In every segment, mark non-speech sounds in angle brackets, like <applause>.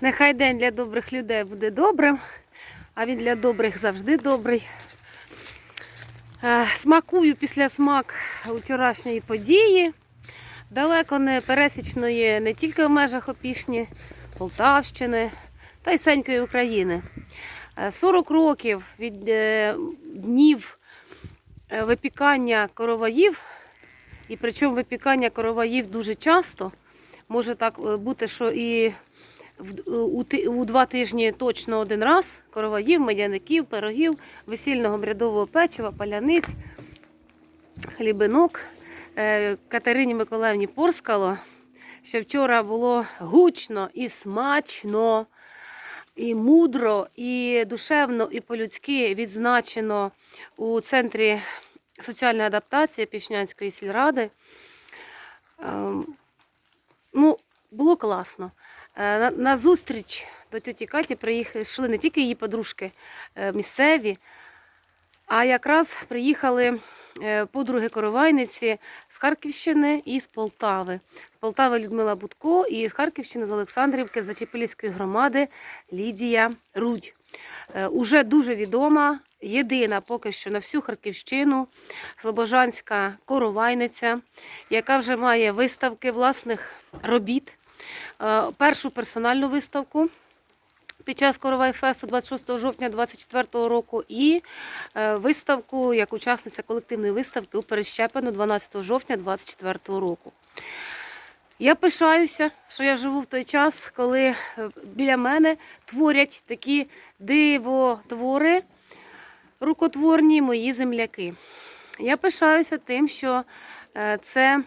Нехай день для добрих людей буде добрим, а він для добрих завжди добрий. Е, Смакую після смак вчорашньої події. Далеко не пересічної не тільки в межах Опішні, Полтавщини та й Сенької України. Е, 40 років від е, днів е, випікання короваїв, і причому випікання короваїв дуже часто. Може так е, бути, що і у, два тижні точно один раз короваїв, медяників, пирогів, весільного брядового печива, паляниць, хлібинок. Е, Катерині Миколаївні Порскало, що вчора було гучно і смачно, і мудро, і душевно, і по-людськи відзначено у центрі соціальної адаптації Пішнянської сільради. Класно. Е, На, на зустріч до тьоті Каті приїхали йшли не тільки її подружки е, місцеві, а якраз приїхали е, подруги коровайниці з Харківщини і з Полтави. З Полтави Людмила Будко і з Харківщини з Олександрівки з Зачепилівської громади Лідія Рудь. Уже дуже відома, єдина поки що на всю Харківщину слобожанська коровайниця, яка вже має виставки власних робіт. Е, Першу персональну виставку під час Коровай Фесту 26 жовтня 2024 року і е, виставку як учасниця колективної виставки у Перещепину 12 жовтня 2024 року. Я пишаюся, що я живу в той час, коли е, біля мене творять такі дивотвори, рукотворні мої земляки. Я пишаюся тим, що це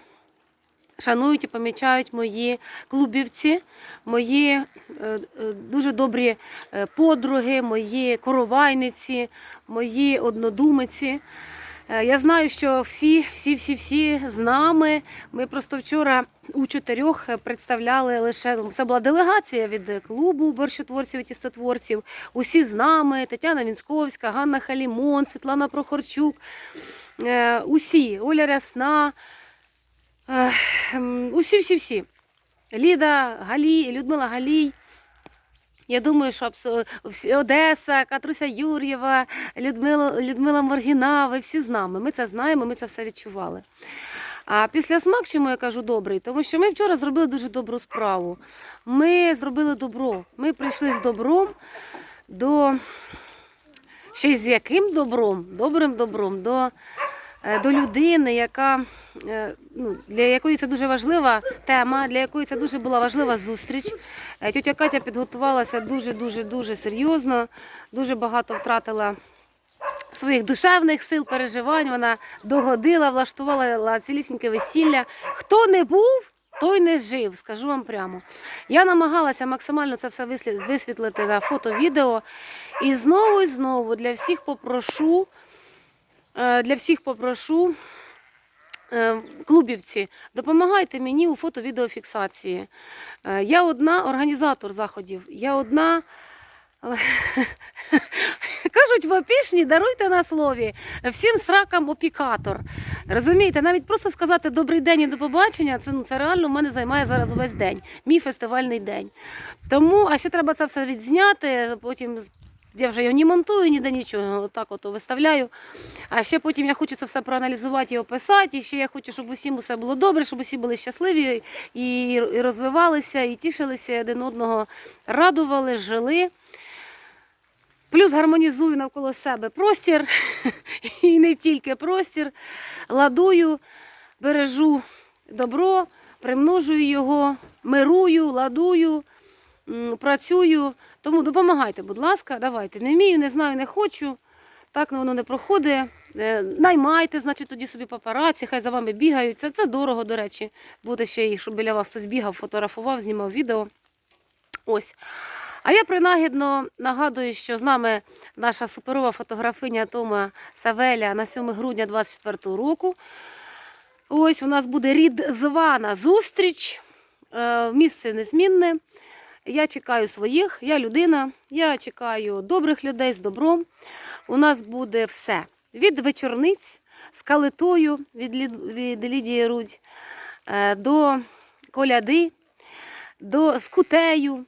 шанують і помічають мої клубівці, мої е, е, дуже добрі е, подруги, мої коровайниці, мої однодумиці. Я знаю, що всі, всі, всі, всі з нами. Ми просто вчора у чотирьох представляли лише ну, це була делегація від клубу борщотворців і тістотворців. Усі з нами: Тетяна Вінськовська, Ганна Халімон, Світлана Прохорчук. Усі, Оля Рясна, Ем, усі, всі, всі. Ліда Галій, Людмила Галій. Я думаю, що Одеса, Катруся Юр'єва, Людмила, Людмила Моргіна, ви всі з нами. Ми це знаємо, ми це все відчували. А після смак, чому я кажу добрий? Тому що ми вчора зробили дуже добру справу. Ми зробили добро. Ми прийшли з добром до ще й з яким добром? Добрим добром до, до людини, яка, е, ну, для якої це дуже важлива тема, для якої це дуже була важлива зустріч. Е, Тетя Катя підготувалася дуже-дуже дуже серйозно, дуже багато втратила своїх душевних сил, переживань. Вона догодила, влаштувала цілісіньке весілля. Хто не був, той не жив, скажу вам прямо. Я намагалася максимально це все висвітлити на фото, відео. І знову і знову для всіх попрошу, е, для всіх попрошу. е, Клубівці, допомагайте мені у фото-відеофіксації. Е, Я одна організатор заходів. Я одна. <laughs> Кажуть в опішні, даруйте на слові. Всім сракам опікатор. Розумієте, навіть просто сказати добрий день і до побачення, це, ну, це реально в мене займає зараз увесь день, мій фестивальний день. Тому, а ще треба це все відзняти, потім я вже його не монтую, ніде нічого, отак от виставляю. А ще потім я хочу це все проаналізувати і описати. І ще я хочу, щоб усім усе було добре, щоб усі були щасливі і, розвивалися, і тішилися один одного, радували, жили. Плюс гармонізую навколо себе простір, <laughs> і не тільки простір. Ладую, бережу добро, примножую його, мирую, ладую, працюю. Тому допомагайте, будь ласка, давайте. Не вмію, не знаю, не хочу. Так воно не проходить. Е, Наймайте, значить, тоді собі папараці, хай за вами бігають. Це, це дорого, до речі. Буде ще і щоб біля вас хтось бігав, фотографував, знімав відео. Ось. А я принагідно нагадую, що з нами наша суперова фотографиня Тома Савеля на 7 грудня 2024 року. Ось у нас буде рідзвана зустріч. Е, Місце незмінне. Я чекаю своїх, я людина, я чекаю добрих людей з добром. У нас буде все. Від вечорниць з калитою від, від Лідії Рудь е, до коляди, до з кутею,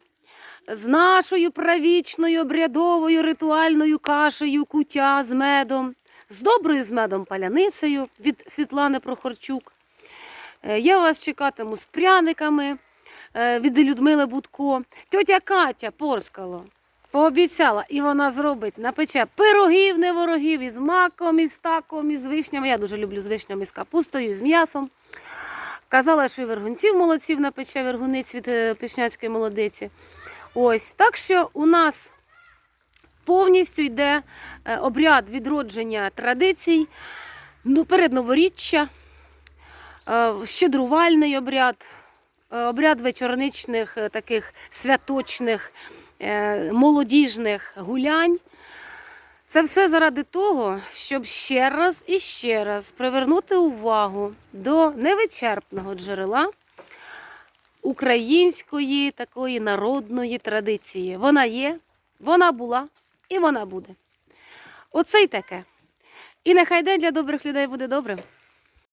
з нашою правічною обрядовою ритуальною кашею кутя з медом, з доброю з медом паляницею від Світлани Прохорчук. Е, Я вас чекатиму з пряниками від Людмили Будко. Тьотя Катя Порскало пообіцяла, і вона зробить, напече пирогів, не ворогів із маком, із таком, із вишнями. Я дуже люблю з вишнями, з капустою, з м'ясом. Казала, що і вергунців молодців напече, вергуниць від е, Пішняцької молодиці. Ось, так що у нас повністю йде е, обряд відродження традицій, ну, передноворіччя, е, щедрувальний обряд, е, обряд вечорничних е, таких святочних, е, молодіжних гулянь. Це все заради того, щоб ще раз і ще раз привернути увагу до невичерпного джерела української такої народної традиції. Вона є, вона була і вона буде. Оце й таке. І нехай день для добрих людей буде добрим.